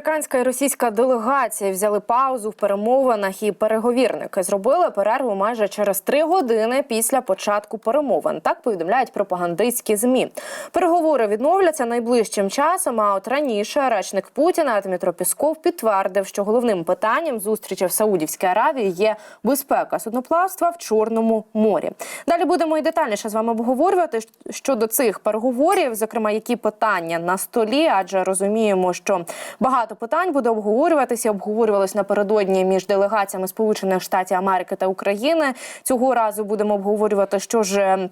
Американська і російська делегації взяли паузу в перемовинах і переговірники зробили перерву майже через три години після початку перемовин. Так повідомляють пропагандистські змі. Переговори відновляться найближчим часом. А от раніше речник Путіна Дмитро Пісков підтвердив, що головним питанням зустрічі в Саудівській Аравії є безпека судноплавства в Чорному морі. Далі будемо і детальніше з вами обговорювати щодо цих переговорів, зокрема, які питання на столі, адже розуміємо, що багато питань буде обговорюватися. Обговорювалось напередодні між делегаціями Сполучених Штатів Америки та України. Цього разу будемо обговорювати, що ж.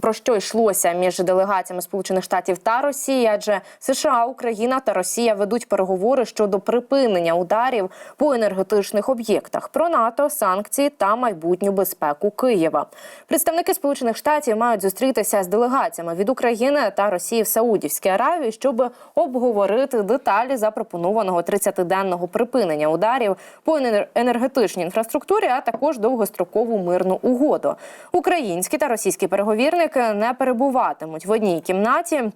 Про що йшлося між делегаціями Сполучених Штатів та Росії? Адже США, Україна та Росія ведуть переговори щодо припинення ударів по енергетичних об'єктах, про НАТО, санкції та майбутню безпеку Києва. Представники Сполучених Штатів мають зустрітися з делегаціями від України та Росії в Саудівській Аравії, щоб обговорити деталі запропонованого 30-денного припинення ударів по енергетичній інфраструктурі, а також довгострокову мирну угоду. Українські та російські переговірники не перебуватимуть в одній кімнаті.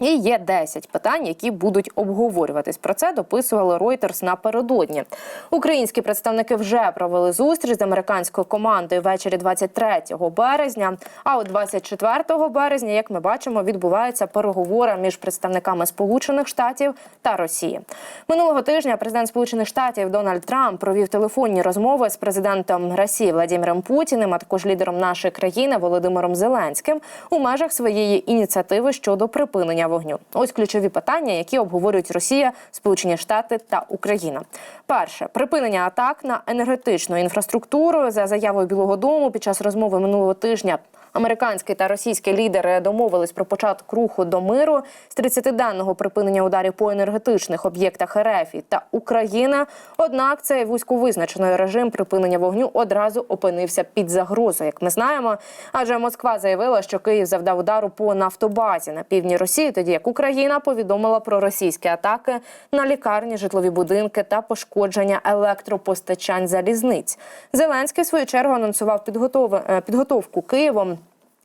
І є 10 питань, які будуть обговорюватись. Про це дописували Reuters напередодні. Українські представники вже провели зустріч з американською командою ввечері 23 березня. А от 24 березня, як ми бачимо, відбуваються переговори між представниками Сполучених Штатів та Росії. Минулого тижня президент Сполучених Штатів Дональд Трамп провів телефонні розмови з президентом Росії Владимиром Путіним, а також лідером нашої країни Володимиром Зеленським у межах своєї ініціативи щодо припинення вогню. Ось ключові питання, які обговорюють Росія, Сполучені Штати та Україна. Перше припинення атак на енергетичну інфраструктуру за заявою Білого Дому під час розмови минулого тижня. Американські та російські лідери домовились про початок руху до миру з 30-денного припинення ударів по енергетичних об'єктах РФ та України. Однак цей вузьковизначений режим припинення вогню одразу опинився під загрозою, як ми знаємо. Адже Москва заявила, що Київ завдав удару по нафтобазі на півдні Росії, тоді як Україна повідомила про російські атаки на лікарні, житлові будинки та пошкодження електропостачань залізниць. Зеленський в свою чергу анонсував е, підготовку Києвом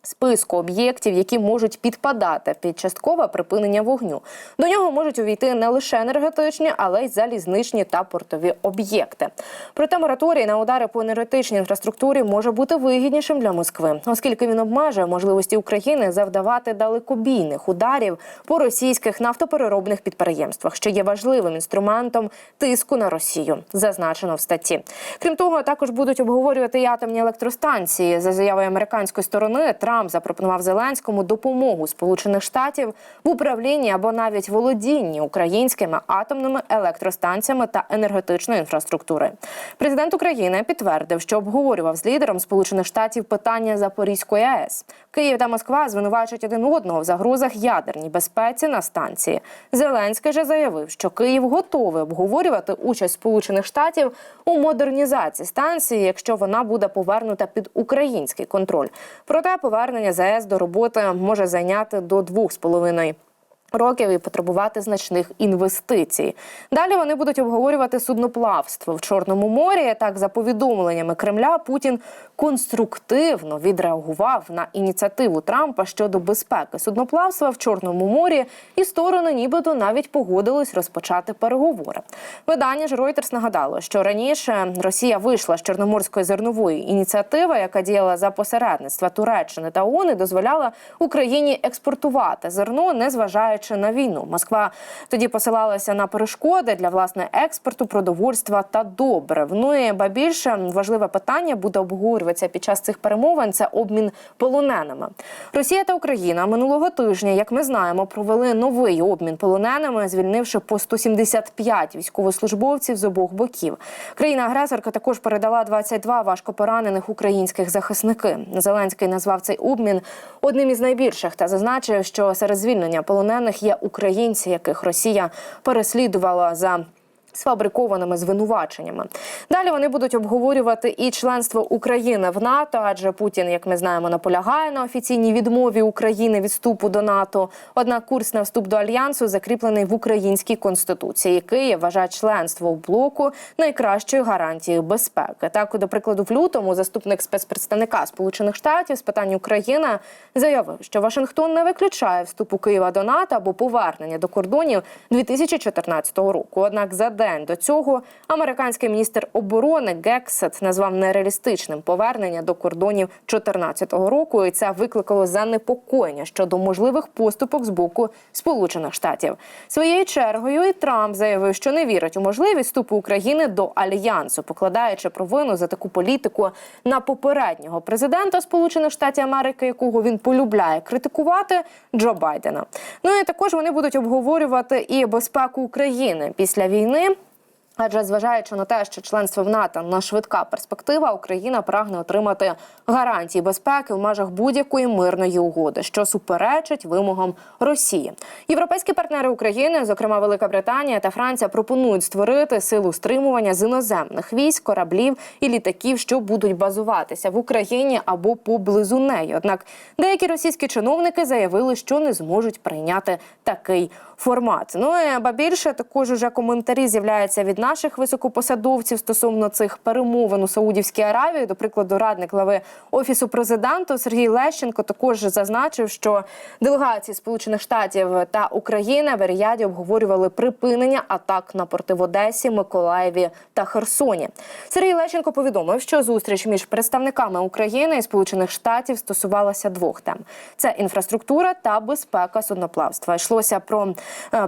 списку об'єктів, які можуть підпадати під часткове припинення вогню. До нього можуть увійти не лише енергетичні, але й залізничні та портові об'єкти. Проте мораторій на удари по енергетичній інфраструктурі може бути вигіднішим для Москви, оскільки він обмежує можливості України завдавати далекобійних ударів по російських нафтопереробних підприємствах, що є важливим інструментом тиску на Росію, зазначено в статті. Крім того, також будуть обговорювати і атомні електростанції за заявою американської сторони. Трамп запропонував Зеленському допомогу Сполучених Штатів в управлінні або навіть володінні українськими атомними електростанціями та енергетичною інфраструктурою. Президент України підтвердив, що обговорював з лідером Сполучених Штатів питання Запорізької АЕС. Київ та Москва звинувачують один одного в загрозах ядерній безпеці на станції. Зеленський же заявив, що Київ готовий обговорювати участь Сполучених Штатів у модернізації станції, якщо вона буде повернута під український контроль. Проте повернення ЗАЕС до роботи може зайняти до двох з половиною. Років і потребувати значних інвестицій. Далі вони будуть обговорювати судноплавство в Чорному морі. Так, за повідомленнями Кремля, Путін конструктивно відреагував на ініціативу Трампа щодо безпеки судноплавства в Чорному морі, і сторони, нібито навіть погодились розпочати переговори. Видання ж Reuters нагадало, що раніше Росія вийшла з Чорноморської зернової ініціативи, яка діяла за посередництва Туреччини та ООН, і дозволяла Україні експортувати зерно, незважаючи на війну. Москва тоді посилалася на перешкоди для власне експорту, продовольства та добрив. Ну і ба більше важливе питання буде обговорюватися під час цих перемовин. Це обмін полоненими. Росія та Україна минулого тижня, як ми знаємо, провели новий обмін полоненими, звільнивши по 175 військовослужбовців з обох боків. Країна-агресорка також передала 22 важкопоранених українських захисники. Зеленський назвав цей обмін одним із найбільших та зазначив, що серед звільнення полонених є українці, яких Росія переслідувала за сфабрикованими звинуваченнями. Далі вони будуть обговорювати і членство України в НАТО, адже Путін, як ми знаємо, наполягає на офіційній відмові України від вступу до НАТО. Однак курс на вступ до альянсу закріплений в українській конституції. Київ вважає членство в блоку найкращою гарантією безпеки. Так, до прикладу, в лютому заступник спецпредставника Сполучених Штатів з питань України заявив, що Вашингтон не виключає вступу Києва до НАТО або повернення до кордонів 2014 року. Однак за день до цього американський міністр оборони Гексет назвав нереалістичним повернення до кордонів 2014 року, і це викликало занепокоєння щодо можливих поступок з боку Сполучених Штатів. Своєю чергою і Трамп заявив, що не вірить у можливість вступу України до альянсу, покладаючи провину за таку політику на попереднього президента Сполучених Штатів Америки, якого він полюбляє критикувати Джо Байдена. Ну і також вони будуть обговорювати і безпеку України після війни. Адже зважаючи на те, що членство в НАТО на швидка перспектива, Україна прагне отримати гарантії безпеки в межах будь-якої мирної угоди, що суперечить вимогам Росії. Європейські партнери України, зокрема Велика Британія та Франція, пропонують створити силу стримування з іноземних військ, кораблів і літаків, що будуть базуватися в Україні або поблизу неї. Однак деякі російські чиновники заявили, що не зможуть прийняти такий формат. Ну і ба більше також уже коментарі з'являються від наших високопосадовців стосовно цих перемовин у Саудівській Аравії. До прикладу, радник глави офісу президента Сергій Лещенко також зазначив, що делегації Сполучених Штатів та України в Ріяді обговорювали припинення атак на порти в Одесі, Миколаєві та Херсоні. Сергій Лещенко повідомив, що зустріч між представниками України і Сполучених Штатів стосувалася двох тем: це інфраструктура та безпека судноплавства. Йшлося про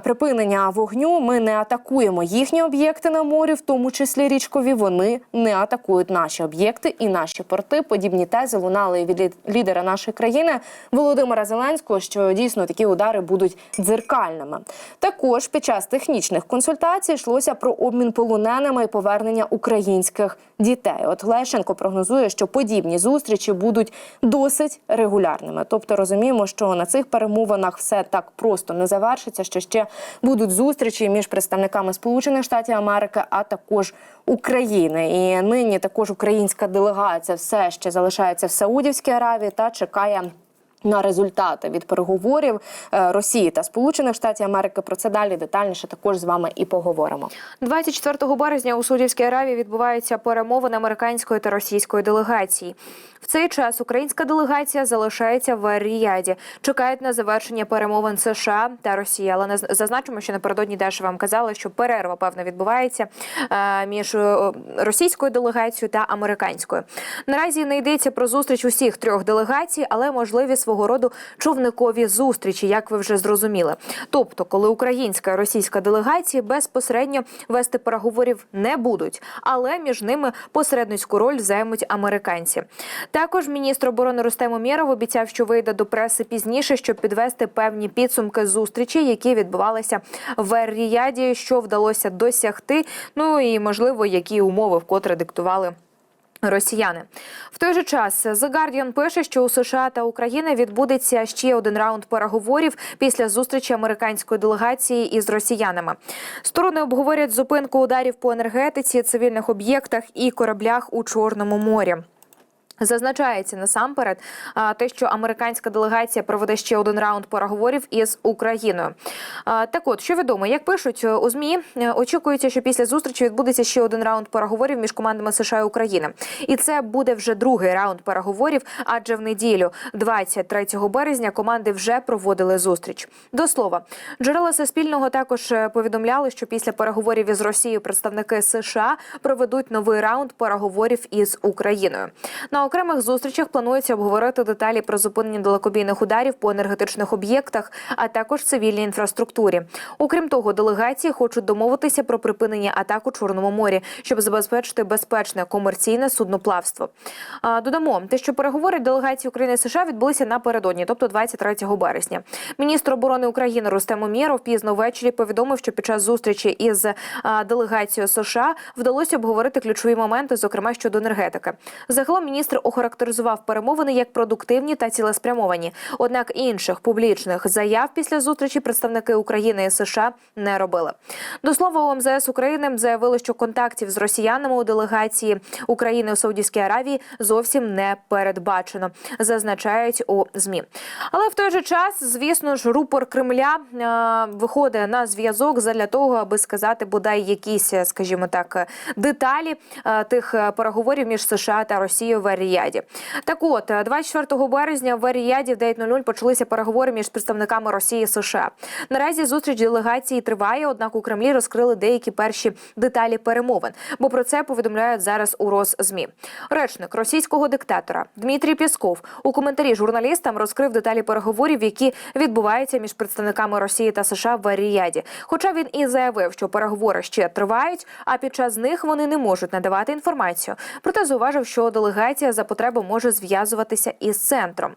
припинення вогню. Ми не атакуємо їхні об'єкти на морі, в тому числі річкові. Вони не атакують наші об'єкти і наші порти. Подібні тези лунали від лідера нашої країни Володимира Зеленського, що дійсно такі удари будуть дзеркальними. Також під час технічних консультацій йшлося про обмін полоненими і повернення українських дітей. От Лещенко прогнозує, що подібні зустрічі будуть досить регулярними. Тобто розуміємо, що на цих перемовинах все так просто не завершиться. Що ще будуть зустрічі між представниками Сполучених Штатів Америки, а також України. І нині також українська делегація все ще залишається в Саудівській Аравії та чекає. На результати від переговорів е, Росії та Сполучених Штатів Америки про це далі детальніше також з вами і поговоримо. 24 березня у Саудівській Аравії відбуваються перемовини американської та російської делегації. В цей час українська делегація залишається в Ріяді. Чекають на завершення перемовин США та Росії. Але не зазначимо, що напередодні Даша вам казала, що перерва певно відбувається е, між е, російською делегацією та американською. Наразі не йдеться про зустріч усіх трьох делегацій, але можливі свого роду човникові зустрічі, як ви вже зрозуміли. Тобто, коли українська і російська делегації безпосередньо вести переговорів не будуть, але між ними посередницьку роль займуть американці. Також міністр оборони Рустем Умєров обіцяв, що вийде до преси пізніше, щоб підвести певні підсумки зустрічі, які відбувалися в Ер-Ріяді, що вдалося досягти. Ну і можливо, які умови вкотре диктували. Росіяни в той же час The Guardian пише, що у США та України відбудеться ще один раунд переговорів після зустрічі американської делегації із росіянами. Сторони обговорять зупинку ударів по енергетиці, цивільних об'єктах і кораблях у Чорному морі. Зазначається насамперед те, що американська делегація проведе ще один раунд переговорів із Україною. Так от, що відомо, як пишуть е, у змі, е, очікується, що після зустрічі відбудеться ще один раунд переговорів між командами США і України. І це буде вже другий раунд переговорів, адже в неділю, 23 березня, команди вже проводили зустріч. До слова, джерела Суспільного також е, повідомляли, що після переговорів із Росією представники США проведуть новий раунд переговорів із Україною. На окремих зустрічах планується обговорити деталі про зупинення далекобійних ударів по енергетичних об'єктах, а також цивільній інфраструктурі. Окрім того, делегації хочуть домовитися про припинення атак у Чорному морі, щоб забезпечити безпечне комерційне судноплавство. Додамо те, що переговори делегації України і США відбулися напередодні, тобто 23 березня. Міністр оборони України Рустем Умєров пізно ввечері повідомив, що під час зустрічі із делегацією США вдалося обговорити ключові моменти, зокрема щодо енергетики. Загалом міністр міністр охарактеризував перемовини як продуктивні та цілеспрямовані. Однак інших публічних заяв після зустрічі представники України і США не робили. До слова, у МЗС України заявили, що контактів з росіянами у делегації України у Саудівській Аравії зовсім не передбачено, зазначають у змі. Але в той же час, звісно ж, рупор Кремля е, виходить на зв'язок задля того, аби сказати бодай якісь, скажімо так, деталі е, тих е, переговорів між США та Росією в Аріяді. Так от, е, 24 березня в Аріяді в 9.00 почалися переговори між представниками Росії і США. Наразі зустріч делегації триває, однак у Кремлі розкрили деякі перші деталі перемовин. Бо про це повідомляють зараз у Росзмі. Речник російського диктатора Дмитрій Пєсков у коментарі журналістам розкрив деталі переговорів, які відбуваються між представниками Росії та США в Аріяді. Хоча він і заявив, що переговори ще тривають, а під час них вони не можуть надавати інформацію. Проте зауважив, що делегація за потреби може зв'язуватися із центром.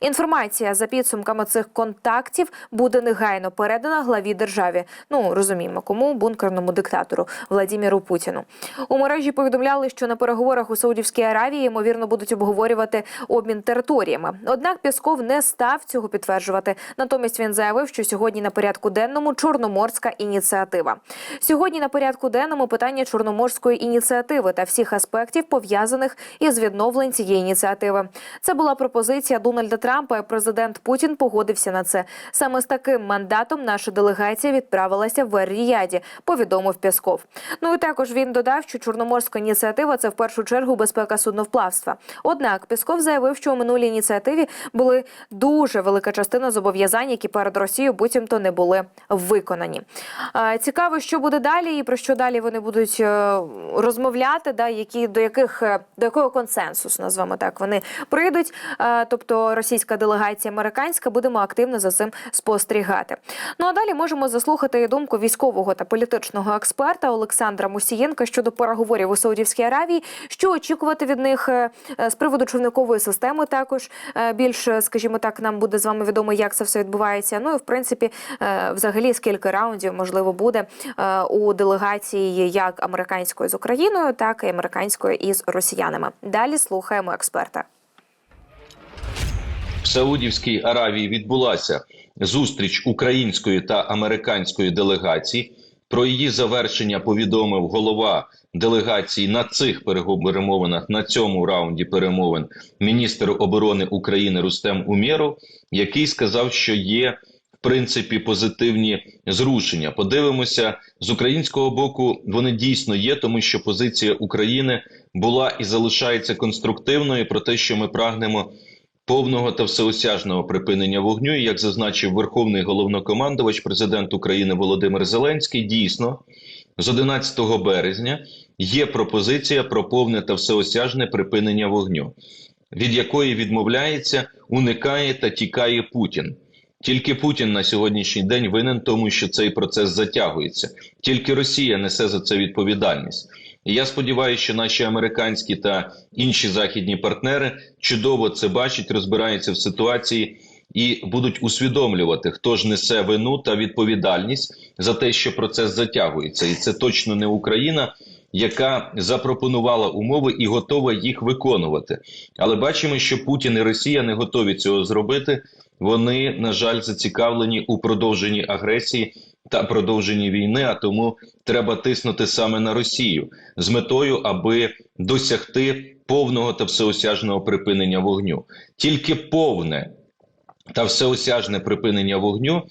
Інформація за підсумками цих контактів буде негайно передана главі державі. Ну розуміємо, кому бункерному диктатору Владіміру Путіну. У мережі повідомляли, що на переговорах у Саудівській Аравії ймовірно будуть обговорювати обмін територіями. Однак Пісков не став цього підтверджувати. Натомість він заявив, що сьогодні на порядку денному чорноморська ініціатива. Сьогодні на порядку денному питання чорноморської ініціативи та всіх аспектів пов'язаних із відновленням цієї ініціативи. Це була пропозиція Дональда Трампа. і Президент Путін погодився на це. Саме з таким мандатом наша делегація відправилася в Ріяді, повідомив Пєсков. Ну і також він додав, що чорноморська ініціатива це в першу чергу безпека судновплавства. Однак Пісков заявив, що у минулій ініціативі були дуже велика частина зобов'язань, які перед Росією буцімто не були виконані. Цікаво, що буде далі, і про що далі вони будуть е, розмовляти, да, які до яких е, до якого консенсусу назвемо так вони прийдуть. Е, Тобто російська делегація, американська, будемо активно за цим спостерігати. Ну а далі можемо заслухати думку військового та політичного експерта Олександра Мусієнка щодо переговорів у Саудівській Аравії. Що очікувати від них е, з приводу човникової системи? Також е, більш, скажімо так, нам буде з вами відомо, як це все відбувається. Ну і в принципі, взагалі, скільки раундів можливо буде у делегації як американської з Україною, так і американської із росіянами. Далі слухаємо експерта. в Саудівській Аравії відбулася зустріч української та американської делегацій. Про її завершення повідомив голова делегації на цих перемовинах на цьому раунді перемовин міністр оборони України Рустем Умєров, який сказав, що є в принципі позитивні зрушення. Подивимося з українського боку. Вони дійсно є, тому що позиція України була і залишається конструктивною про те, що ми прагнемо повного та всеосяжного припинення вогню, і, як зазначив Верховний головнокомандувач, президент України Володимир Зеленський, дійсно з 11 березня є пропозиція про повне та всеосяжне припинення вогню, від якої відмовляється, уникає та тікає Путін. Тільки Путін на сьогоднішній день винен тому, що цей процес затягується. Тільки Росія несе за це відповідальність. І я сподіваюся, що наші американські та інші західні партнери чудово це бачать, розбираються в ситуації і будуть усвідомлювати, хто ж несе вину та відповідальність за те, що процес затягується, і це точно не Україна. Яка запропонувала умови і готова їх виконувати, але бачимо, що Путін і Росія не готові цього зробити. Вони на жаль зацікавлені у продовженні агресії та продовженні війни. А тому треба тиснути саме на Росію з метою, аби досягти повного та всеосяжного припинення вогню. Тільки повне та всеосяжне припинення вогню,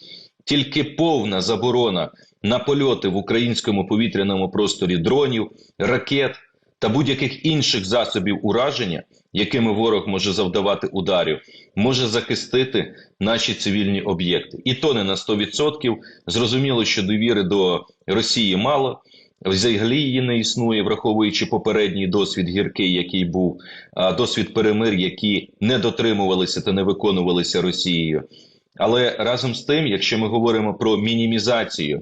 тільки повна заборона на польоти в українському повітряному просторі дронів, ракет та будь-яких інших засобів ураження, якими ворог може завдавати ударів, може захистити наші цивільні об'єкти, і то не на 100%. Зрозуміло, що довіри до Росії мало. Взагалі її не існує, враховуючи попередній досвід гіркий, який був а, досвід перемир, які не дотримувалися та не виконувалися Росією. Але разом з тим, якщо ми говоримо про мінімізацію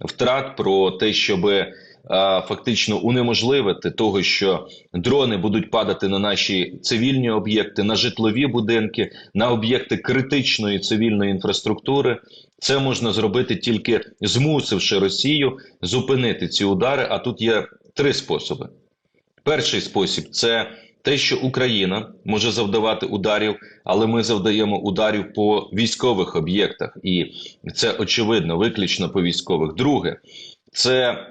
втрат, про те, щоб фактично унеможливити того, що дрони будуть падати на наші цивільні об'єкти, на житлові будинки, на об'єкти критичної цивільної інфраструктури. Це можна зробити тільки змусивши Росію зупинити ці удари. А тут є три способи. Перший спосіб це те, що Україна може завдавати ударів, але ми завдаємо ударів по військових об'єктах, і це очевидно, виключно по військових. Друге, це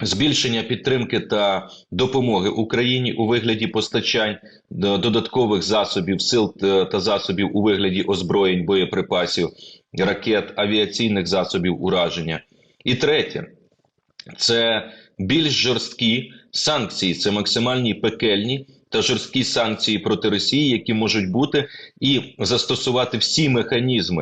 збільшення підтримки та допомоги Україні у вигляді постачань додаткових засобів, сил та та засобів у вигляді озброєнь, боєприпасів, ракет, авіаційних засобів ураження. І третє, це більш жорсткі санкції, це максимальні пекельні та жорсткі санкції проти Росії, які можуть бути, і застосувати всі механізми